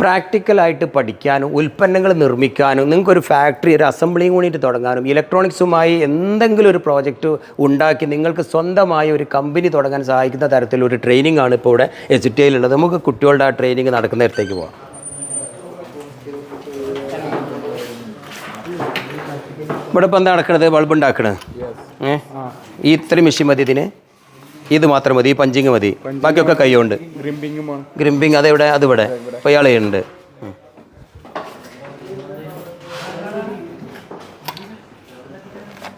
പ്രാക്ടിക്കലായിട്ട് പഠിക്കാനും ഉൽപ്പന്നങ്ങൾ നിർമ്മിക്കാനും നിങ്ങൾക്ക് ഒരു ഫാക്ടറി ഒരു അസംബ്ലിയും കൂടിയിട്ട് തുടങ്ങാനും ഇലക്ട്രോണിക്സുമായി എന്തെങ്കിലും ഒരു പ്രോജക്റ്റ് ഉണ്ടാക്കി നിങ്ങൾക്ക് സ്വന്തമായ ഒരു കമ്പനി തുടങ്ങാൻ സഹായിക്കുന്ന തരത്തിലൊരു ട്രെയിനിങ് ആണ് ഇപ്പോൾ ഇവിടെ എച്ച് ടി ഐയിലുള്ളത്. നമുക്ക് കുട്ടികളുടെ ആ ട്രെയിനിങ് നടക്കുന്നിടത്തേക്ക് പോകാം ഇവിടെ ഇപ്പം എന്താ നടക്കണത്? ബൾബ് ഉണ്ടാക്കണത് ഏ? ഈ ഇത്രയും മെഷീൻ മതി ഇതിന്? ഇത് മാത്രം മതി ഈ പഞ്ചിങ് മതി. ബാക്കിയൊക്കെ കൈയുണ്ട് ഗ്രിമ്പിങ് അതെവിടെ? അതിവിടെ. അപ്പോൾ ഇയാളെ ഉണ്ട്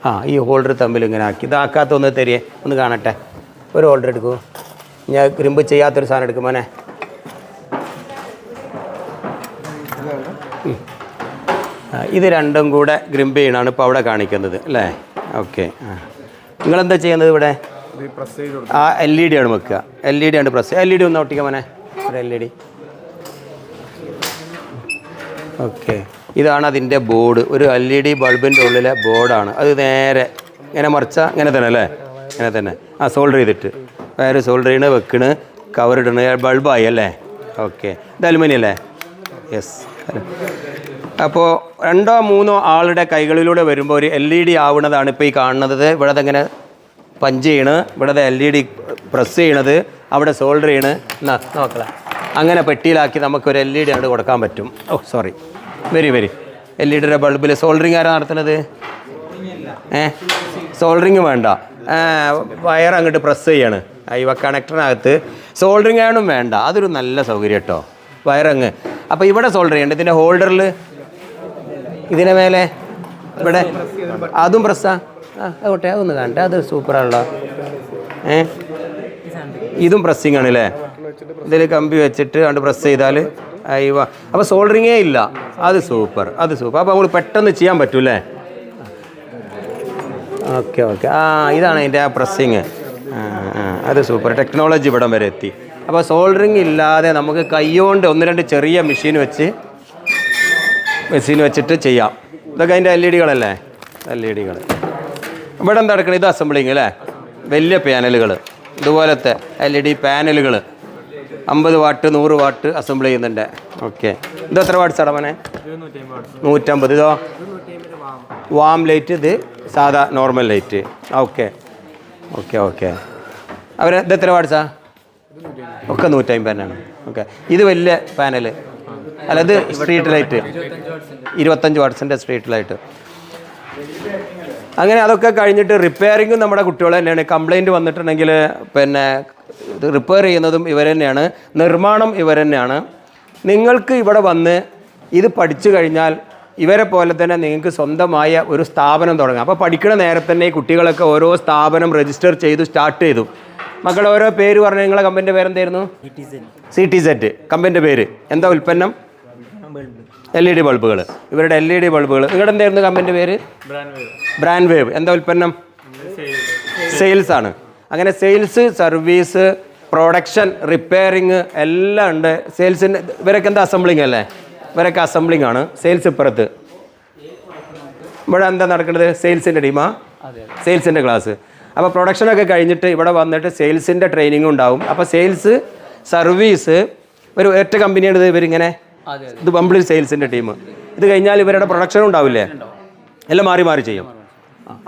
ആ ഈ ഹോൾഡർ തമ്മിൽ ഇങ്ങനെ ആക്കി. ഇതാക്കാത്ത ഒന്ന് തരിയേ. ഒന്ന് കാണട്ടെ. ഒരു ഹോൾഡർ എടുക്കൂ. ഞാൻ ഗ്രിമ്പ് ചെയ്യാത്തൊരു സാധനം എടുക്കും മോനെ. ഇത് രണ്ടും കൂടെ ഗ്രിമ്പ് ചെയ്യണമാണ് ഇപ്പോൾ അവിടെ കാണിക്കുന്നത് അല്ലേ? ഓക്കെ ആ. നിങ്ങളെന്താ ചെയ്യുന്നത് ഇവിടെ? ആ എൽ ഇ ഡി ആണ് വെക്കുക. എൽ ഇ ഡി ആണ് പ്രസ് എൽ ഇ ഡി ഒന്ന് ഒട്ടിക്കാം മോനെ. ഒരു എൽ ഇ ഡി ഓക്കെ ഇതാണ് അതിന്റെ ബോർഡ് ഒരു എൽ ഇ ഡി ബൾബിന്റെ ഉള്ളിലെ ബോർഡാണ് അത് നേരെ ഇങ്ങനെ മറിച്ചാൽ ഇങ്ങനെ തന്നെ അല്ലേ? ഇങ്ങനെ തന്നെ. ആ സോൾഡർ ചെയ്തിട്ട്. വേറെ സോൾഡർ ചെയ്യണ വെക്കണ് കവർ ഇടണ. ബൾബായി അല്ലേ? ഓക്കെ ഇത് അലുമിനിയം അല്ലേ? യെസ് അപ്പോൾ രണ്ടോ മൂന്നോ ആളുടെ കൈകളിലൂടെ വരുമ്പോൾ ഒരു എൽ ഇ ഡി ആവുന്നതാണ് ഇപ്പോൾ ഈ കാണുന്നത്. ഇവിടെ ഇങ്ങനെ പഞ്ച് ചെയ്യണ്. ഇവിടെ എൽ ഇ ഡി പ്രസ് ചെയ്യണത്. അവിടെ സോൾഡർ ചെയ്യണ്. എന്നാ നോക്കളെ അങ്ങനെ പെട്ടിയിലാക്കി നമുക്കൊരു എൽ ഇ ഡി അങ്ങോട്ട് കൊടുക്കാൻ പറ്റും. ഓ sorry very very. L E ഡിയുടെ ബൾബിൽ സോൾഡറിങ് ആരാ നടത്തുന്നത്? ഏ? സോൾഡറിങ് വേണ്ട. വയർ അങ്ങോട്ട് പ്രസ് ചെയ്യാണ്. ഇവ കണക്ടറിനകത്ത് സോൾഡറിങ് ആണും വേണ്ട. അതൊരു നല്ല സൗകര്യം കേട്ടോ വയറങ്ങ് അപ്പോൾ ഇവിടെ സോൾഡർ ചെയ്യണ്ട. ഇതിന്റെ ഹോൾഡറിൽ ഇതിനെ മേലെ ഇവിടെ അതും പ്രസ്സാ ആ ആവട്ടെ അതൊന്ന് കാണട്ടെ അത് സൂപ്പറാണല്ലോ. ഏ? ഇതും പ്രസ്സിങ് ആണ് അല്ലേ ഇതിൽ കമ്പി വെച്ചിട്ട് കണ്ട് പ്രസ് ചെയ്താൽ അയ്യവ അപ്പോൾ സോൾഡറിങ്ങേ ഇല്ല. അത് സൂപ്പർ അത് സൂപ്പർ. അപ്പോൾ നമ്മൾ പെട്ടെന്ന് ചെയ്യാൻ പറ്റൂലേ ഓക്കെ ഓക്കെ. ആ ഇതാണ് അതിന്റെ ആ പ്രസ്സിങ് അത് സൂപ്പർ. ടെക്നോളജി ഇവിടം വരെ എത്തി. അപ്പോൾ സോൾഡറിങ് ഇല്ലാതെ നമുക്ക് കൈകൊണ്ട് ഒന്ന് രണ്ട് ചെറിയ മെഷീൻ വെച്ച് മെഷീൻ വെച്ചിട്ട് ചെയ്യാം. ഇതൊക്കെ അതിന്റെ എൽ ഇ ഡികളല്ലേ എൽ ഇ ഡികൾ ഇവിടെ എന്താ ഇത് അസംബ്ലിങ് അല്ലേ വലിയ പാനലുകൾ ഇതുപോലത്തെ എൽ ഇ ഡി പാനലുകൾ അമ്പത് വാട്ട് നൂറ് വാട്ട് അസംബിൾ ചെയ്യുന്നുണ്ട്. ഓക്കെ ഇത് എത്ര വാട്ട് അടമനെ നൂറ്റമ്പത്. ഇതോ? വാം ലൈറ്റ് ഇത് സാധാ normal light okay okay okay അവർ ഇത് എത്ര വാട്ട്സാ ഒക്കെ നൂറ്റമ്പത് തന്നെയാണ്. ഓക്കെ ഇത് വലിയ പാനൽ അല്ല ഇത് സ്ട്രീറ്റ് ലൈറ്റ് ഇരുപത്തഞ്ച് വാട്ട്സിന്റെ സ്ട്രീറ്റ് ലൈറ്റ് അങ്ങനെ അതൊക്കെ കഴിഞ്ഞിട്ട് റിപ്പയറിങ്ങും നമ്മുടെ കുട്ടികൾ തന്നെയാണ്. കംപ്ലൈന്റ് വന്നിട്ടുണ്ടെങ്കിൽ പിന്നെ റിപ്പയർ ചെയ്യുന്നതും ഇവർ തന്നെയാണ്. നിർമ്മാണം ഇവർ തന്നെയാണ്. നിങ്ങൾക്ക് ഇവിടെ വന്ന് ഇത് പഠിച്ചു കഴിഞ്ഞാൽ ഇവരെ പോലെ തന്നെ നിങ്ങൾക്ക് സ്വന്തമായ ഒരു സ്ഥാപനം തുടങ്ങാം. അപ്പോൾ പഠിക്കുന്ന നേരത്തെ തന്നെ ഈ കുട്ടികളൊക്കെ ഓരോ സ്ഥാപനം രജിസ്റ്റർ ചെയ്തു സ്റ്റാർട്ട് ചെയ്തു. മക്കൾ ഓരോ പേര് പറഞ്ഞു നിങ്ങളെ കമ്പനിന്റെ പേരെന്തായിരുന്നു? സി ടി സെറ്റ് കമ്പനിന്റെ പേര്. എന്താ ഉൽപ്പന്നം? എൽ ഇ ഡി ബൾബുകൾ ഇവരുടെ എൽ ഇ ഡി ബൾബുകൾ ഇവിടെ എന്തായിരുന്നു കമ്പനിന്റെ പേര്? ബ്രാൻഡ് വേവ് എന്താ ഉൽപ്പന്നം? സെയിൽസ് ആണ്. അങ്ങനെ സെയിൽസ് സർവീസ് പ്രൊഡക്ഷൻ റിപ്പയറിങ് എല്ലാം ഉണ്ട്. സെയിൽസിന്റെ ഇവരൊക്കെ എന്താ അസംബ്ലിങ് അല്ലേ? ഇവരൊക്കെ അസംബ്ലിങ് ആണ്. സെയിൽസ് ഇപ്പുറത്ത്. ഇവിടെ എന്താ നടക്കുന്നത്? സെയിൽസിന്റെ ടീമാ സെയിൽസിന്റെ ക്ലാസ് അപ്പോൾ പ്രൊഡക്ഷനൊക്കെ കഴിഞ്ഞിട്ട് ഇവിടെ വന്നിട്ട് സെയിൽസിന്റെ ട്രെയിനിങ് ഉണ്ടാവും. അപ്പോൾ സെയിൽസ് സർവീസ് ഒരു ഒറ്റ കമ്പനിയാണ് ഇവരിങ്ങനെ ഇത് കംപ്ലീറ്റ് സെയിൽസിന്റെ ടീം ഇത് കഴിഞ്ഞാൽ ഇവരുടെ പ്രൊഡക്ഷൻ ഉണ്ടാവില്ലേ? എല്ലാം മാറി മാറി ചെയ്യും.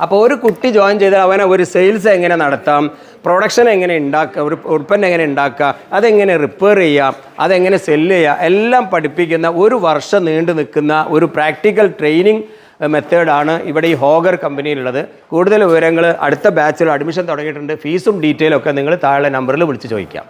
അപ്പോൾ ഒരു കുട്ടി ജോയിൻ ചെയ്താൽ അവനെ ഒരു സെയിൽസ് എങ്ങനെ നടത്താം? പ്രൊഡക്ഷൻ എങ്ങനെ ഉണ്ടാക്കുക ഒരു ഉൽപ്പന്നം എങ്ങനെ ഉണ്ടാക്കുക അതെങ്ങനെ റിപ്പയർ ചെയ്യാം? അതെങ്ങനെ സെല്ല് ചെയ്യുക എല്ലാം പഠിപ്പിക്കുന്ന ഒരു വർഷം നീണ്ടു നിൽക്കുന്ന ഒരു പ്രാക്ടിക്കൽ ട്രെയിനിങ് മെത്തേഡാണ് ഇവിടെ ഈ ഹോഗർ കമ്പനിയിലുള്ളത് കൂടുതൽ വിവരങ്ങൾ അടുത്ത ബാച്ചിൽ അഡ്മിഷൻ തുടങ്ങിയിട്ടുണ്ട്. ഫീസും ഡീറ്റെയിലും ഒക്കെ നിങ്ങൾ താഴെ നമ്പറിൽ വിളിച്ച് ചോദിക്കാം.